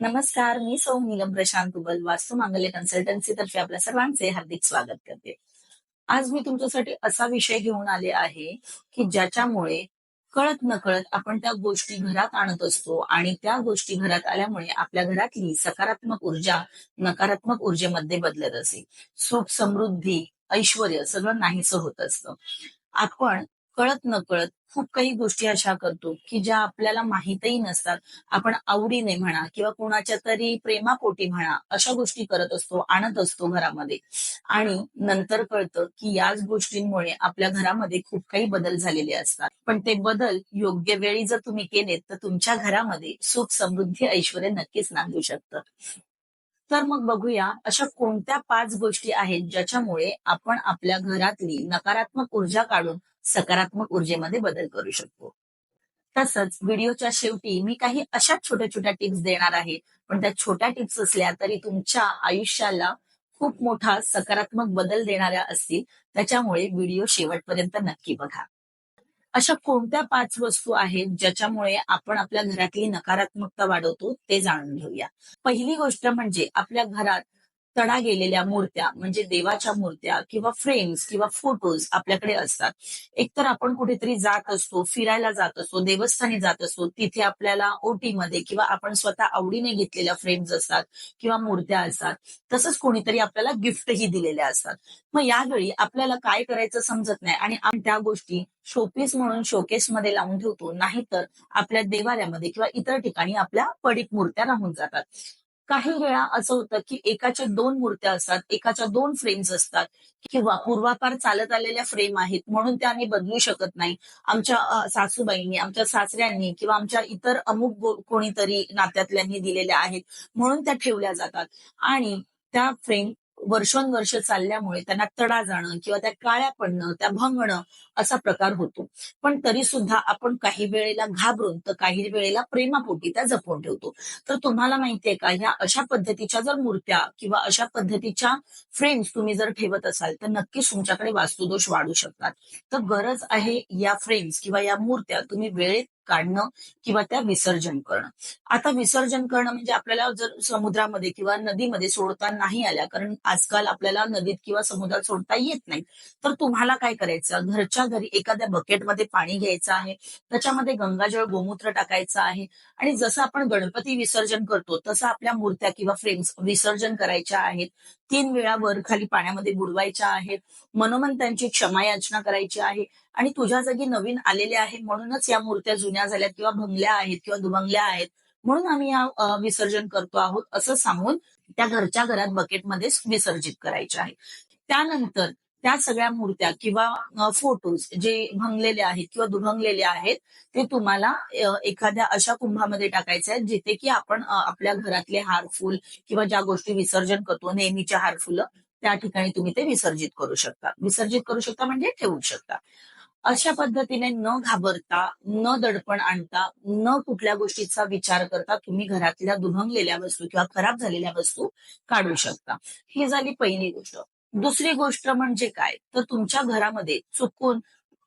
नमस्कार मी सौ नीलम प्रशांत दुबल वास्तू मांगल्य कन्सल्टन्सी तर्फे आपल्या सर्वांचे हार्दिक स्वागत करते. आज मी तुमच्यासाठी असा विषय घेऊन आले आहे की ज्याच्यामुळे कळत नकळत आपण त्या गोष्टी घरात आणत असतो आणि त्या गोष्टी घरात आल्यामुळे आपल्या घरातली सकारात्मक ऊर्जा नकारात्मक ऊर्जेमध्ये बदलत असे. सुख समृद्धी ऐश्वर सगळं नाहीसं होत असतं. आपण कळत नकळत खूप काही गोष्टी अशा करतो की ज्या आपल्याला माहीतही नसतात. आपण आवडीने म्हणा किंवा कोणाच्या तरी प्रेमापोटी म्हणा अशा गोष्टी करत असतो आणत असतो घरामध्ये. आणि नंतर कळतं की याच गोष्टींमुळे आपल्या घरामध्ये खूप काही बदल झालेले असतात. पण ते बदल योग्य वेळी जर तुम्ही केलेत तर तुमच्या घरामध्ये सुख समृद्धी ऐश्वर नक्कीच नांदू शकतं. तर मग बघूया अशा कोणत्या पाच गोष्टी आहेत ज्याच्यामुळे आपण आपल्या घरातली नकारात्मक ऊर्जा काढून सकारात्मक ऊर्जेमध्ये बदल करू शकतो. तसंच व्हिडिओच्या शेवटी मी काही अशा छोट्या छोट्या टिप्स देणार आहे. पण त्या छोट्या टिप्स असल्या तरी तुमच्या आयुष्याला खूप मोठा सकारात्मक बदल देणाऱ्या असतील. त्याच्यामुळे व्हिडिओ शेवटपर्यंत नक्की बघा. अशा कोणत्या पाच वस्तू आहेत ज्याच्यामुळे आपण आपल्या घरातली नकारात्मकता वाढवतो ते जाणून घेऊया. पहिली गोष्ट म्हणजे आपल्या घरात तडा गेलेल्या मूर्त्या म्हणजे देवाच्या मूर्त्या किंवा फ्रेम्स किंवा फोटोज आपल्याकडे असतात. एकतर आपण कुठेतरी जात असतो फिरायला जात असतो देवस्थानी जात असतो तिथे आपल्याला ओटीमध्ये किंवा आपण स्वतः आवडीने घेतलेल्या फ्रेम्स असतात किंवा मूर्त्या असतात तसंच कोणीतरी आपल्याला गिफ्टही दिलेल्या असतात. मग यावेळी आपल्याला काय करायचं समजत नाही आणि आपण त्या गोष्टी शोपीस म्हणून शोकेसमध्ये लावून ठेवतो नाहीतर आपल्या देवाऱ्यामध्ये किंवा इतर ठिकाणी आपल्या पडीक मूर्त्या राहून जातात. काही वेळा असं होतं की एकाच्या दोन मूर्त्या असतात एकाच्या दोन फ्रेम्स असतात. किंवा पूर्वापार चालत आलेल्या फ्रेम आहेत म्हणून त्या आम्ही बदलू शकत नाही. आमच्या सासूबाईंनी आमच्या सासऱ्यांनी किंवा आमच्या इतर अमुक कोणीतरी नात्यातल्यांनी दिलेल्या आहेत म्हणून त्या ठेवल्या जातात. आणि त्या फ्रेम वर्षोनवर्ष चालल्यामुळे त्यांना तडा जाणं किंवा त्या काळ्या पडणं त्या भंगणं असा प्रकार होतो. पण तरी सुद्धा आपण काही वेळेला घाबरून तर काही वेळेला प्रेमापोटी त्या जपून ठेवतो. तर तुम्हाला माहितीये का ह्या अशा पद्धतीच्या जर मूर्त्या किंवा अशा पद्धतीच्या फ्रेम्स तुम्ही जर ठेवत असाल तर नक्कीच तुमच्याकडे वास्तुदोष वाढू शकतात. तर गरज आहे या फ्रेम्स किंवा या मूर्त्या तुम्ही वेळेत काढणं किंवा त्या विसर्जन करणं. आता विसर्जन करणं म्हणजे आपल्याला जर समुद्रामध्ये किंवा नदीमध्ये सोडता नाही आल्या कारण आजकाल आपल्याला नदीत किंवा समुद्रात सोडता येत नाही तर तुम्हाला काय करायचं? घरच्या घरी एखाद्या बकेटमध्ये पाणी घ्यायचं आहे त्याच्यामध्ये गंगाजळ गोमूत्र टाकायचं आहे आणि जसं आपण गणपती विसर्जन करतो तसं आपल्या मूर्त्या किंवा फ्रेम्स विसर्जन करायच्या आहेत. तीन वेळा वर खाली पाण्यामध्ये बुडवायच्या आहेत. मनोमन त्यांची क्षमा याचना करायची आहे आणि तुझ्या जागी नवीन आलेले आहे म्हणूनच या मूर्त्या जुन्या झाल्यात किंवा भंगल्या आहेत किंवा दुभंगल्या आहेत म्हणून आम्ही या विसर्जन करतो आहोत असं सांगून त्या घरच्या घरात बकेटमध्ये विसर्जित करायचे आहे. त्यानंतर त्या सगळ्या मूर्त्या किंवा फोटोज जे भंगलेले आहेत किंवा दुभंगलेले आहेत ते तुम्हाला एखाद्या अशा कुंभामध्ये टाकायचे आहेत जिथे की आपण आपल्या घरातले हारफुल किंवा ज्या गोष्टी विसर्जन करतो नेहमीचे हारफुलं त्या ठिकाणी तुम्ही ते विसर्जित करू शकता. विसर्जित करू शकता म्हणजे ठेवू शकता. अशा पद्धतीने न घाबरता न दडपण आणता न कुठल्या गोष्टीचा विचार करता तुम्ही घरातल्या दुभंगलेल्या वस्तू किंवा खराब झालेल्या वस्तू काढू शकता. ही झाली पहिली गोष्ट. दुसरी गोष्ट म्हणजे काय? तर तुमच्या घरामध्ये चुकून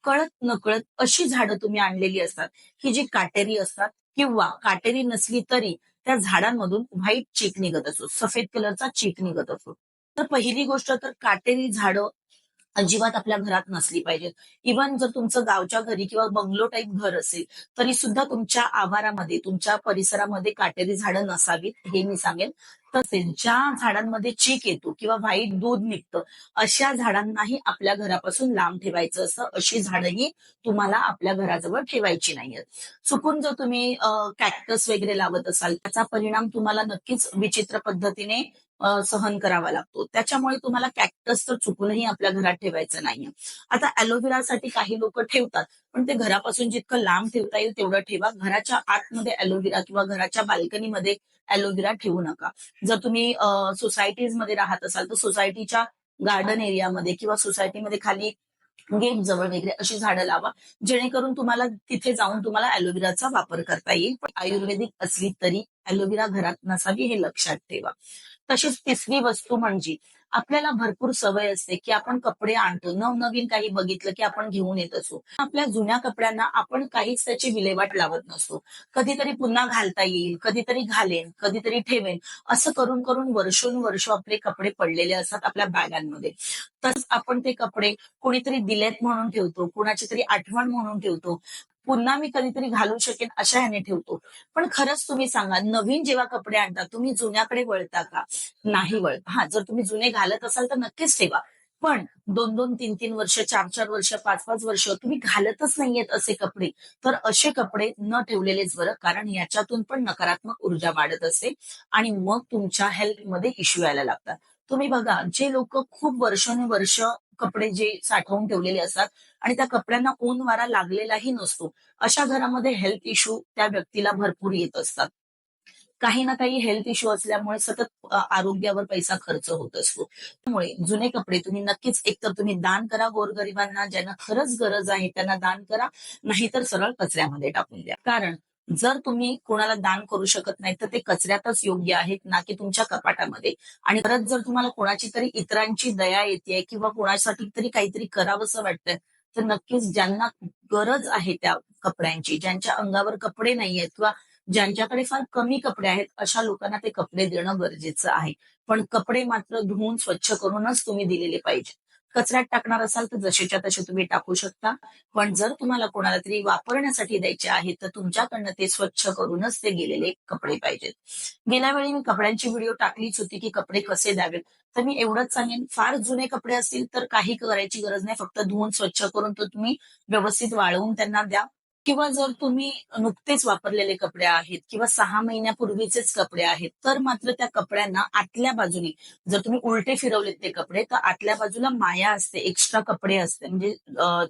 कळत नकळत अशी झाडं तुम्ही आणलेली असतात की जी काटेरी असतात किंवा काटेरी नसली तरी त्या झाडांमधून व्हाईट चीक निघत असो सफेद कलरचा चीक निघत असो. तर पहिली गोष्ट तर काटेरी झाडं अजिबात आपल्या घरात नसली पाहिजेत इव्हन जर तुमचं गावच्या घरी किंवा बंगलो टाईप घर असेल तरी सुद्धा तुमच्या आवारामध्ये तुमच्या परिसरामध्ये काटेरी झाडं नसावीत हे मी सांगेन. तसेच ज्या झाडांमध्ये चीक येतो किंवा व्हाईट दूध निघतं अशा झाडांनाही आपल्या घरापासून लांब ठेवायचं असं अशी झाडंही तुम्हाला आपल्या घराजवळ ठेवायची नाहीयेत. चुकून जर तुम्ही कॅक्टस वगैरे लावत असाल त्याचा परिणाम तुम्हाला नक्कीच विचित्र पद्धतीने सहन करावा लागतो. त्याच्यामुळे तुम्हाला कॅक्टस तर चुकूनही आपल्या घरात ठेवायचं नाहीये. आता अलोव्हेरासाठी काही लोक ठेवतात पण ते घरापासून जितकं लांब ठेवता येईल तेवढं ठेवा. घराच्या आतमध्ये अलोव्हेरा किंवा घराच्या बाल्कनीमध्ये अलोव्हेरा ठेवू नका. जर तुम्ही सोसायटीजमध्ये राहत असाल तर सोसायटीच्या गार्डन एरियामध्ये किंवा सोसायटीमध्ये खाली गेट जवळ वगैरे अशी झाडं लावा. जेणेकरून तुम्हाला तिथे जाऊन तुम्हाला अलोव्हेराचा वापर करता येईल. पण आयुर्वेदिक असली तरी अलोव्हेरा घरात नसावी हे लक्षात ठेवा. तशीच तिसरी वस्तू म्हणजे आपल्याला भरपूर सवय असते की आपण कपडे आणतो. नवनवीन काही बघितलं की आपण घेऊन येत असतो आपल्या जुन्या कपड्यांना आपण काहीच त्याची विल्हेवाट लावत नसतो कधीतरी पुन्हा घालता येईल कधीतरी घालेन कधीतरी ठेवेन. असं करून करून वर्षोनुवर्ष आपले कपडे पडलेले असतात आपल्या बॅगांमध्ये. तसंच आपण ते कपडे कोणीतरी दिलेत म्हणून ठेवतो कुणाची तरी आठवण म्हणून ठेवतो. पुन्हा मी कधीतरी घालू शकेन अशा ह्याने ठेवतो. पण खरंच तुम्ही सांगा नवीन जेव्हा कपडे आणता तुम्ही जुन्याकडे वळता का? नाही वळत. हा जर तुम्ही जुने घालत असाल तर नक्कीच ठेवा. पण दोन दोन तीन तीन वर्ष चार चार वर्ष पाच पाच वर्ष तुम्ही घालतच नाहीयेत असे कपडे तर असे कपडे न ठेवलेलेच बरं कारण याच्यातून पण नकारात्मक ऊर्जा वाढत असते आणि मग तुमच्या हेल्थमध्ये इश्यू यायला लागतात. तुम्ही बघा जे लोक खूप वर्षानुवर्ष कपडे जे साठवून ठेवलेले असतात आणि त्या कपड्यांना ऊन वारा लागलेलाही नसतो. अशा घरामध्ये हेल्थ इश्यू त्या व्यक्तीला भरपूर येत असतात. काही ना काही हेल्थ इश्यू असल्यामुळे सतत आरोग्यावर पैसा खर्च होत असतो. त्यामुळे जुने कपडे तुम्ही नक्कीच एकतर तुम्ही दान करा गोरगरिबांना ज्यांना खरंच गरज आहे त्यांना दान करा नाहीतर सरळ कचऱ्यामध्ये टाकून द्या. कारण जर तुम्ही कोणाला दान करू शकत नाही तर ते कचऱ्यातच योग्य आहेत ना की तुमच्या कपाटामध्ये. आणि परत जर तुम्हाला कोणाची तरी इतरांची दया येते किंवा कोणासाठी तरी काहीतरी करावंसं वाटतंय तर नक्कीच ज्यांना गरज आहे त्या कपड्यांची ज्यांच्या अंगावर कपडे नाही आहेत किंवा ज्यांच्याकडे फार कमी कपडे आहेत अशा लोकांना ते कपडे देणं गरजेचं आहे. पण कपडे मात्र धुवून स्वच्छ करूनच तुम्ही दिलेले पाहिजे कचऱ्यात टाकणार असाल तर जसेच्या तसे तुम्ही टाकू शकता. पण जर तुम्हाला कोणाला तरी वापरण्यासाठी द्यायचे आहे तर तुमच्याकडनं ते स्वच्छ करूनच ते गेलेले कपडे पाहिजेत. गेल्या वेळी मी कपड्यांची व्हिडिओ टाकलीच होती की कपडे कसे द्यावेत. तर मी एवढंच सांगेन फार जुने कपडे असतील तर काही करायची गरज नाही फक्त धुवून स्वच्छ करून तो तुम्ही व्यवस्थित वाळवून त्यांना द्या. किंवा जर तुम्ही नुकतेच वापरलेले कपडे आहेत किंवा सहा महिन्यापूर्वीचेच कपडे आहेत तर मात्र त्या कपड्यांना आतल्या बाजूने जर तुम्ही उलटे फिरवलेत ते कपडे तर आतल्या बाजूला माया असते एक्स्ट्रा कपडे असते. म्हणजे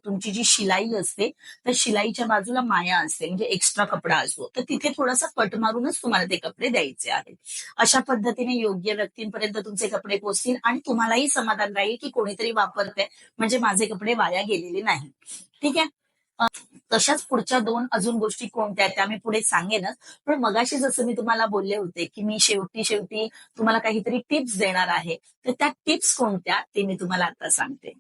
तुमची जी शिलाई असते त्या शिलाईच्या बाजूला माया असते म्हणजे एक्स्ट्रा कपडा असतो. तर तिथे थोडासा कट मारूनच तुम्हाला ते कपडे द्यायचे आहेत. अशा पद्धतीने योग्य व्यक्तींपर्यंत तुमचे कपडे पोचतील आणि तुम्हालाही समाधान राहील की कोणीतरी वापरते म्हणजे माझे कपडे वाया गेलेले नाही ठीक आहे? तशाच पुढच्या दोन अजून गोष्टी कोणत्या त्या मी पुढे सांगेनच. पण मगाशी जसं मी तुम्हाला बोलले होते की मी शेवटी शेवटी तुम्हाला काहीतरी टिप्स देणार आहे तर त्या टिप्स कोणत्या ते मी तुम्हाला आता सांगते.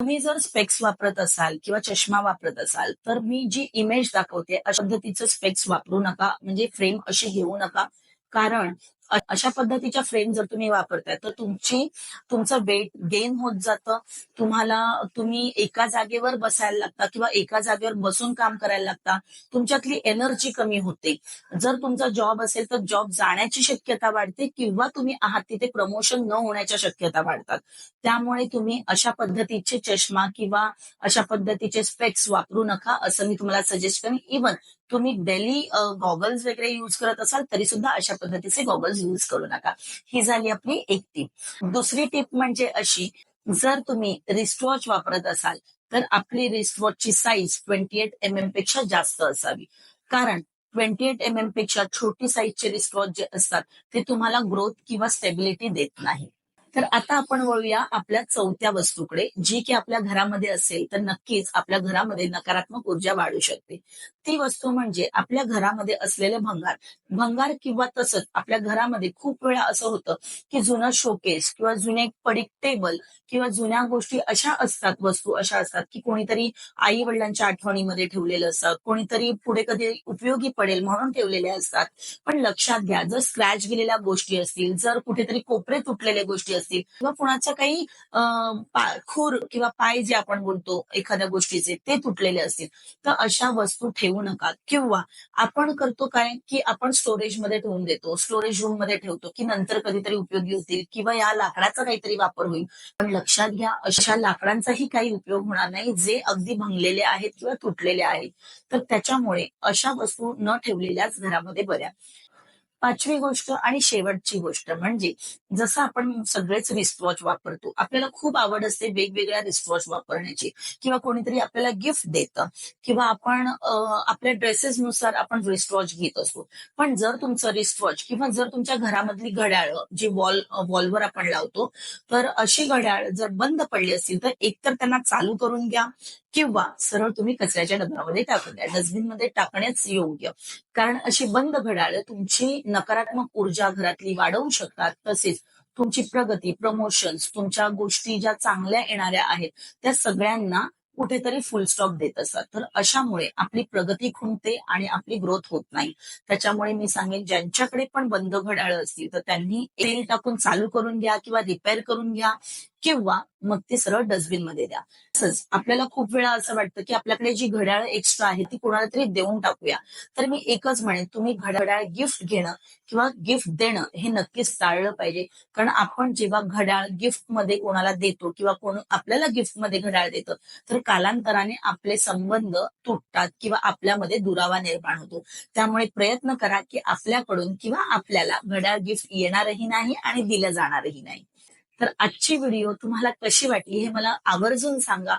तुम्ही जर स्पेक्स वापरत असाल किंवा चष्मा वापरत असाल तर मी जी इमेज दाखवते अशा पद्धतीचं स्पेक्स वापरू नका म्हणजे फ्रेम अशी घेऊ नका. कारण अशा पद्धतीच्या फ्रेम जर तुम्ही वापरताय तर तुमची तुमचं वेट गेन होत जातं. तुम्हाला तुम्ही एका जागेवर बसायला लागता किंवा एका जागेवर बसून काम करायला लागता तुमच्यातली एनर्जी कमी होते. जर तुमचा जॉब असेल तर जॉब जाण्याची शक्यता वाढते किंवा तुम्ही आहात तिथे प्रमोशन न होण्याच्या शक्यता वाढतात. त्यामुळे तुम्ही अशा पद्धतीचे चष्मा किंवा अशा पद्धतीचे स्पेक्स वापरू नका असं मी तुम्हाला सजेस्ट करेन. इव्हन तुम्ही डेली गॉगल्स वगैरे युज करत असाल तरी सुद्धा अशा पद्धतीचे गॉगल्स यूज करू नका. ही झाली आपली एक टीप दुसरी टीप म्हणजे अशी जर तुम्ही रिस्टवॉच वापरत असाल तर आपली रिस्टवॉचची साईज ट्वेंटी एट एम एमपेक्षा जास्त असावी. कारण ट्वेंटी एट एम एमपेक्षा छोटी साईजचे रिस्टवॉच जे असतात ते तुम्हाला ग्रोथ किंवा स्टेबिलिटी देत नाही. तर आता आपण वळूया आपल्या चौथ्या वस्तूकडे जी की आपल्या घरामध्ये असेल तर नक्कीच आपल्या घरामध्ये नकारात्मक ऊर्जा वाढू शकते. ती वस्तू म्हणजे आपल्या घरामध्ये असलेले भंगार. भंगार किंवा तसंच आपल्या घरामध्ये खूप वेळा असं होतं की जुनं शोकेस किंवा जुने पडिक टेबल किंवा जुन्या गोष्टी अशा असतात वस्तू अशा असतात की कोणीतरी आई वडिलांच्या आठवणीमध्ये ठेवलेलं असतात कोणीतरी पुढे कधी उपयोगी पडेल म्हणून ठेवलेले असतात. पण लक्षात घ्या जर स्क्रॅच गेलेल्या गोष्टी असतील जर कुठेतरी कोपरे तुटलेल्या गोष्टी असतील किंवा कुणाच्या काही खूर किंवा पाय जे आपण बोलतो एखाद्या गोष्टीचे ते तुटलेले असतील. तर अशा वस्तू ठेवू नका. किंवा आपण करतो काय की आपण स्टोरेजमध्ये ठेवून देतो. स्टोरेज रूममध्ये ठेवतो की नंतर कधीतरी उपयोगी होतील किंवा या लाकडाचा काहीतरी वापर होईल. पण लक्षात घ्या अशा लाकडांचाही काही उपयोग होणार नाही जे अगदी भंगलेले आहेत किंवा तुटलेले आहेत. तर त्याच्यामुळे अशा वस्तू न ठेवलेल्याच घरामध्ये बऱ्या. पाचवी गोष्ट आणि शेवटची गोष्ट म्हणजे जसं आपण सगळेच रिस्टवॉच वापरतो आपल्याला खूप आवड असते वेगवेगळ्या रिस्टवॉच वापरण्याची. किंवा कोणीतरी आपल्याला गिफ्ट देतं किंवा आपण आपल्या ड्रेसेसनुसार आपण रिस्टवॉच घेत असतो. पण जर तुमचं रिस्टवॉच किंवा जर तुमच्या घरामधली घड्याळ जी वॉल वॉलवर आपण लावतो तर अशी घड्याळ जर बंद पडली असतील तर एकतर त्यांना चालू करून घ्या किंवा सरळ तुम्ही कचऱ्याच्या डब्यामध्ये टाकून द्या. डस्टबिनमध्ये टाकण्याच योग्य. कारण अशी बंद घड्याळ तुमची नकारात्मक ऊर्जा घरातली वाढवू शकतात. तसेच तुमची प्रगती प्रमोशन्स तुमच्या गोष्टी ज्या चांगल्या येणाऱ्या आहेत त्या सगळ्यांना कुठेतरी फुल स्टॉप देत असतात. तर अशामुळे आपली प्रगती खुंटते आणि आपली ग्रोथ होत नाही. त्याच्यामुळे मी सांगेन ज्यांच्याकडे पण बंद घड्याळ असतील तर त्यांनी तेल टाकून चालू करून घ्या किंवा रिपेअर करून घ्या. किंवा मग ते सरळ डस्टबिनमध्ये द्या. तसंच आपल्याला खूप वेळा असं वाटतं की आपल्याकडे जी घड्याळ एक्स्ट्रा आहे ती कोणाला तरी देऊन टाकूया. तर मी एकच म्हणेन तुम्ही घड्याळ गिफ्ट घेणं किंवा गिफ्ट देणं हे नक्कीच टाळलं पाहिजे. कारण आपण जेव्हा घड्याळ गिफ्टमध्ये कोणाला देतो किंवा कोण आपल्याला गिफ्टमध्ये घड्याळ देतं तर कालांतराने आपले संबंध तुटतात किंवा आपल्यामध्ये दुरावा निर्माण होतो. त्यामुळे प्रयत्न करा की आपल्याकडून किंवा आपल्याला घड्याळ गिफ्ट येणारही नाही आणि दिलं जाणारही नाही. तर आजची व्हिडिओ तुम्हाला कशी वाटली हे मला आवर्जून सांगा.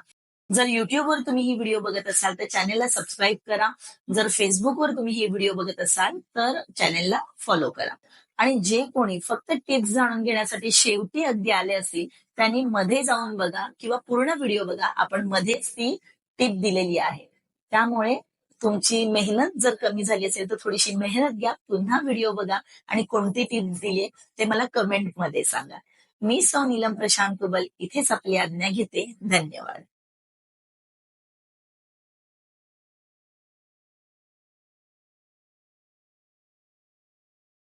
जर युट्यूबवर तुम्ही ही व्हिडिओ बघत असाल तर चॅनेलला सबस्क्राईब करा. जर फेसबुकवर तुम्ही ही व्हिडिओ बघत असाल तर चॅनेलला फॉलो करा. आणि जे कोणी फक्त टिप्स जाणून घेण्यासाठी शेवटी अगदी आले असतील त्यांनी मध्ये जाऊन बघा किंवा पूर्ण व्हिडिओ बघा. आपण मध्येच ती टिप दिलेली आहे. त्यामुळे तुमची मेहनत जर कमी झाली असेल तर थोडीशी मेहनत घ्या. पुन्हा व्हिडिओ बघा आणि कोणती टिप्स दिली ते मला कमेंटमध्ये सांगा. मी सौ नीलम प्रशांत तुबल इथेच आपली आज्ञा घेते. धन्यवाद.